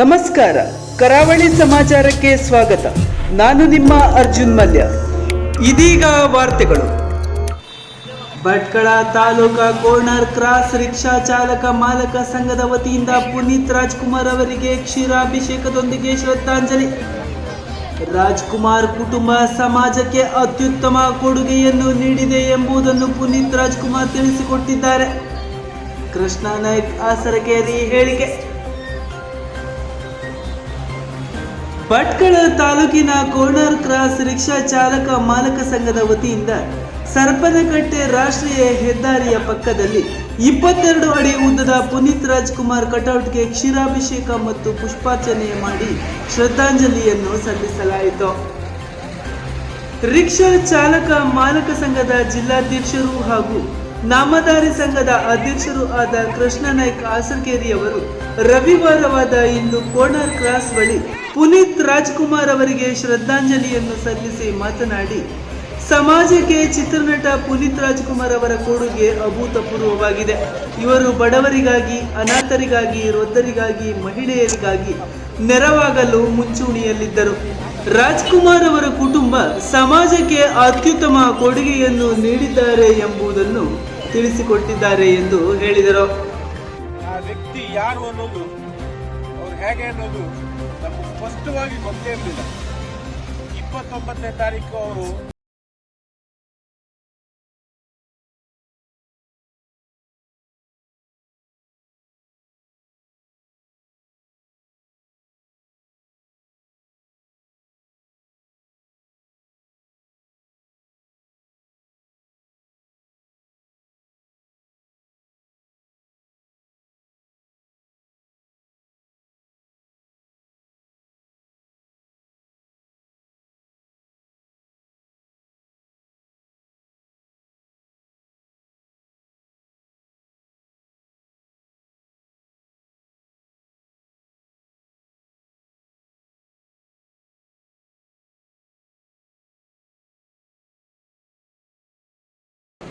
ನಮಸ್ಕಾರ. ಕರಾವಳಿ ಸಮಾಚಾರಕ್ಕೆ ಸ್ವಾಗತ. ನಾನು ನಿಮ್ಮ ಅರ್ಜುನ್ ಮಲ್ಯ. ಇದೀಗ ವಾರ್ತೆಗಳು. Bhatkal taluka corner cross rickshaw ಚಾಲಕ ಮಾಲಕ ಸಂಘದ ವತಿಯಿಂದ ಪುನೀತ್ ರಾಜ್ಕುಮಾರ್ ಅವರಿಗೆ ಕ್ಷೀರಾಭಿಷೇಕದೊಂದಿಗೆ ಶ್ರದ್ಧಾಂಜಲಿ. ರಾಜ್ಕುಮಾರ್ ಕುಟುಂಬ ಸಮಾಜಕ್ಕೆ ಅತ್ಯುತ್ತಮ ಕೊಡುಗೆಯನ್ನು ನೀಡಿದೆ ಎಂಬುದನ್ನು ಪುನೀತ್ ರಾಜ್ಕುಮಾರ್ ತಿಳಿಸಿಕೊಟ್ಟಿದ್ದಾರೆ. ಕೃಷ್ಣ ನಾಯ್ಕ್ ಆಸರಕೇರಿ ಹೇಳಿಕೆ. ಭಟ್ಕಳ ತಾಲೂಕಿನ ಕೋರ್ನರ್ ಕ್ರಾಸ್ ರಿಕ್ಷಾ ಚಾಲಕ ಮಾಲಕ ಸಂಘದ ವತಿಯಿಂದ ಸರ್ಪನಕಟ್ಟೆ ರಾಷ್ಟ್ರೀಯ ಹೆದ್ದಾರಿಯ ಪಕ್ಕದಲ್ಲಿ ಇಪ್ಪತ್ತೆರಡು ಅಡಿ ಉದ್ದದ ಪುನೀತ್ ರಾಜ್ಕುಮಾರ್ ಕಟೌಟ್ಗೆ ಕ್ಷೀರಾಭಿಷೇಕ ಮತ್ತು ಪುಷ್ಪಾರ್ಚನೆ ಮಾಡಿ ಶ್ರದ್ಧಾಂಜಲಿಯನ್ನು ಸಲ್ಲಿಸಲಾಯಿತು. ರಿಕ್ಷಾ ಚಾಲಕ ಮಾಲಕ ಸಂಘದ ಜಿಲ್ಲಾಧ್ಯಕ್ಷರು ಹಾಗೂ ನಾಮಧಾರಿ ಸಂಘದ ಅಧ್ಯಕ್ಷರು ಆದ ಕೃಷ್ಣ ನಾಯ್ಕ ಆಸರ್ಕೇರಿಯವರು ರವಿವಾರವಾದ ಇಂದು ಕೋಣರ್ ಕ್ರಾಸ್ ಬಳಿ ಪುನೀತ್ ರಾಜ್ಕುಮಾರ್ ಅವರಿಗೆ ಶ್ರದ್ಧಾಂಜಲಿಯನ್ನು ಸಲ್ಲಿಸಿ ಮಾತನಾಡಿ, ಸಮಾಜಕ್ಕೆ ಚಿತ್ರನಟ ಪುನೀತ್ ರಾಜ್ಕುಮಾರ್ ಅವರ ಕೊಡುಗೆ ಅಭೂತಪೂರ್ವವಾಗಿದೆ. ಇವರು ಬಡವರಿಗಾಗಿ, ಅನಾಥರಿಗಾಗಿ, ವೃದ್ಧರಿಗಾಗಿ, ಮಹಿಳೆಯರಿಗಾಗಿ ನೆರವಾಗಲು ಮುಂಚೂಣಿಯಲ್ಲಿದ್ದರು. ರಾಜ್ಕುಮಾರ್ ಅವರ ಕುಟುಂಬ ಸಮಾಜಕ್ಕೆ ಅತ್ಯುತ್ತಮ ಕೊಡುಗೆಯನ್ನು ನೀಡಿದ್ದಾರೆ ಎಂಬುದನ್ನು ತಿಳಿಸಿಕೊಟ್ಟಿದ್ದಾರೆ ಎಂದು ಹೇಳಿದರು. ಆ ವ್ಯಕ್ತಿ ಯಾರು ಅನ್ನೋದು, ಅವ್ರು ಹೇಗೆ ಅನ್ನೋದು ನಮ್ಗೆ ಸ್ಪಷ್ಟವಾಗಿ ಗೊತ್ತೇ ಇರಲಿಲ್ಲ. ಇಪ್ಪತ್ತೊಂಬತ್ತನೇ ತಾರೀಕು ಅವರು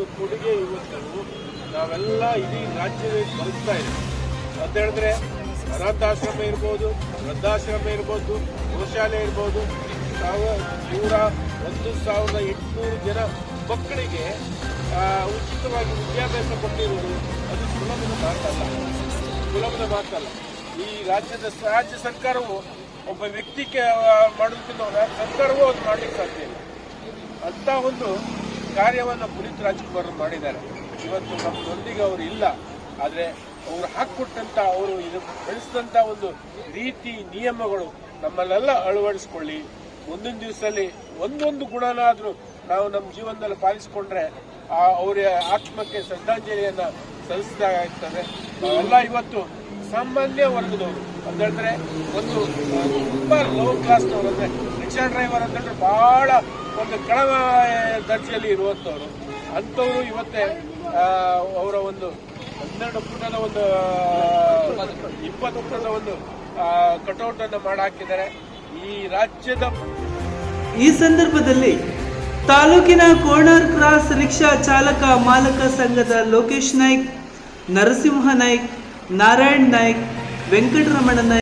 ಒಂದು ಕೊಡುಗೆ ಇವತ್ತು ನಾವೆಲ್ಲ ಇಡೀ ರಾಜ್ಯದಲ್ಲಿ ಬದುಕ್ತಾ ಇದ್ದೀವಿ. ಅಂತ ಹೇಳಿದ್ರೆ ಅನಾಥಾಶ್ರಮ ಇರ್ಬೋದು, ವೃದ್ಧಾಶ್ರಮ ಇರ್ಬೋದು, ಗೋಶಾಲೆ ಇರ್ಬೋದು. ನೂರ ಒಂದು ಸಾವಿರದ ಎಂಟುನೂರು ಜನ ಮಕ್ಕಳಿಗೆ ಉಚಿತವಾಗಿ ವಿದ್ಯಾಭ್ಯಾಸ ಕೊಟ್ಟಿರುವುದು ಅದು ಸುಲಭದ ಮಾತಲ್ಲ. ಸುಲಭದ ಮಾತಲ್ಲ. ಈ ರಾಜ್ಯದ ರಾಜ್ಯ ಸರ್ಕಾರವು ಒಬ್ಬ ವ್ಯಕ್ತಿಗೆ ಮಾಡೋದಕ್ಕಿಂತ ಸರ್ಕಾರವೂ ಅದು ಮಾಡಲಿಕ್ಕೆ ಸಾಧ್ಯ ಇಲ್ಲ. ಅಂತ ಒಂದು ಕಾರ್ಯವನ್ನು ಪುನೀತ್ ರಾಜ್ಕುಮಾರ್ ಮಾಡಿದ್ದಾರೆ. ಇವತ್ತು ನಮ್ಮದೊಂದಿಗೆ ಅವರು ಇಲ್ಲ. ಆದರೆ ಅವರು ಹಾಕ್ಕೊಟ್ಟಂತ ಅವರು ಇದು ಬೆಳೆಸಿದಂಥ ಒಂದು ರೀತಿ, ನಿಯಮಗಳು ನಮ್ಮಲ್ಲೆಲ್ಲ ಅಳವಡಿಸ್ಕೊಳ್ಳಿ. ಮುಂದಿನ ದಿವಸದಲ್ಲಿ ಒಂದೊಂದು ಗುಣನಾದರೂ ನಾವು ನಮ್ಮ ಜೀವನದಲ್ಲಿ ಪಾಲಿಸಿಕೊಂಡ್ರೆ ಆ ಅವರ ಆತ್ಮಕ್ಕೆ ಶ್ರದ್ಧಾಂಜಲಿಯನ್ನು ಸಲ್ಲಿಸಿದಾಗ್ತದೆ ನಾವೆಲ್ಲ ಇವತ್ತು ಸಾಮಾನ್ಯ ವರ್ಗದವರು. ಅಂತ ಹೇಳಿದ್ರೆ ಒಂದು ತುಂಬ ಲೋ ಕ್ಲಾಸ್ನವರು ಅಂದ್ರೆ ರಿಕ್ಷಾ ಡ್ರೈವರ್ ಅಂತಂದ್ರೆ ಬಹಳ ಒಂದು ಕಳವ ದರ್ಜೆಯಲ್ಲಿ ಇರುವಂಥವ್ರು ಅಂಥವರು ಇವತ್ತೇ ಅವರ ಒಂದು ಹನ್ನೆರಡು ಪುಟದ ಒಂದು ಇಪ್ಪತ್ತು ಪುಟದ ಒಂದು ಕಟೌಟ್ ಅನ್ನು ಮಾಡಾಕಿದ್ದಾರೆ. ಈ ರಾಜ್ಯದ ಈ ಸಂದರ್ಭದಲ್ಲಿ ತಾಲೂಕಿನ ಕೋರ್ನರ್ ಕ್ರಾಸ್ ರಿಕ್ಷಾ ಚಾಲಕ ಮಾಲಕ ಸಂಘದ ಲೋಕೇಶ್ ನಾಯ್ಕ್, ನರಸಿಂಹ ನಾಯ್ಕ್, ನಾರಾಯಣ್ ನಾಯ್ಕ್, ವೆಂಕಟರಮಣ ನಾಯ್ಕ್